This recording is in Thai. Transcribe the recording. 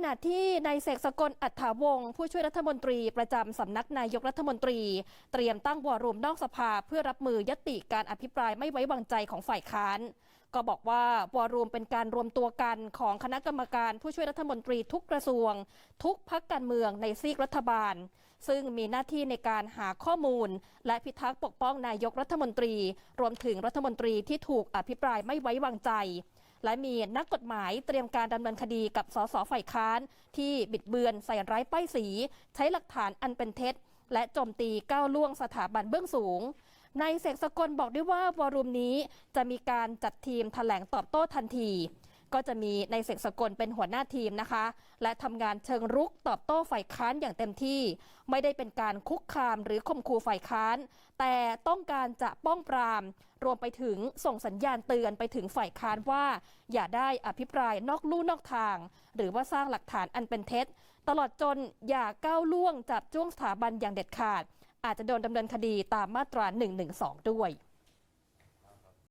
ขณะที่นายเสกสกลอัฏฐาวงศ์ผู้ช่วยรัฐมนตรีประจำสำนักนายกรัฐมนตรี เตรียมตั้งวอร์รุมนอกสภาเพื่อรับมือยติการอภิปรายไม่ไว้วางใจของฝ่ายค้าน ก็บอกว่าวอร์รุมเป็นการรวมตัวกันของคณะกรรมการผู้ช่วยรัฐมนตรีทุกกระทรวง ทุกพักการเมืองในซีกรัฐบาล ซึ่งมีหน้าที่ในการหาข้อมูล และพิทักษ์ปกป้องนายกรัฐมนตรี รวมถึงรัฐมนตรีที่ถูกอภิปรายไม่ไว้วางใจ และมีนักกฎหมายเตรียมการดำเนินคดีกับสสฝ่ายค้าน ที่บิดเบือนใส่ร้ายป้ายสี ใช้หลักฐานอันเป็นเท็จ และโจมตีก้าวล่วงสถาบันเบื้องสูงนายเสกสกลบอกด้วยว่าวอรุมนี้จะมีการจัดทีมแถลงตอบโต้ทันที ก็จะมีในเสกสกลเป็นหัวหน้าทีมนะคะ และทำงานเชิงรุกตอบโต้ฝ่ายค้านอย่างเต็มที่ ไม่ได้เป็นการคุกคามหรือข่มขู่ฝ่ายค้าน แต่ต้องการจะป้องปราม รวมไปถึงส่งสัญญาณเตือนไปถึงฝ่ายค้านว่า อย่าได้อภิปรายนอกลู่นอกทาง หรือว่าสร้างหลักฐานอันเป็นเท็จ ตลอดจนอย่าก้าวล่วงจับจ้วงสถาบันอย่างเด็ดขาด อาจจะโดนดำเนินคดีตามมาตรา 112 ด้วย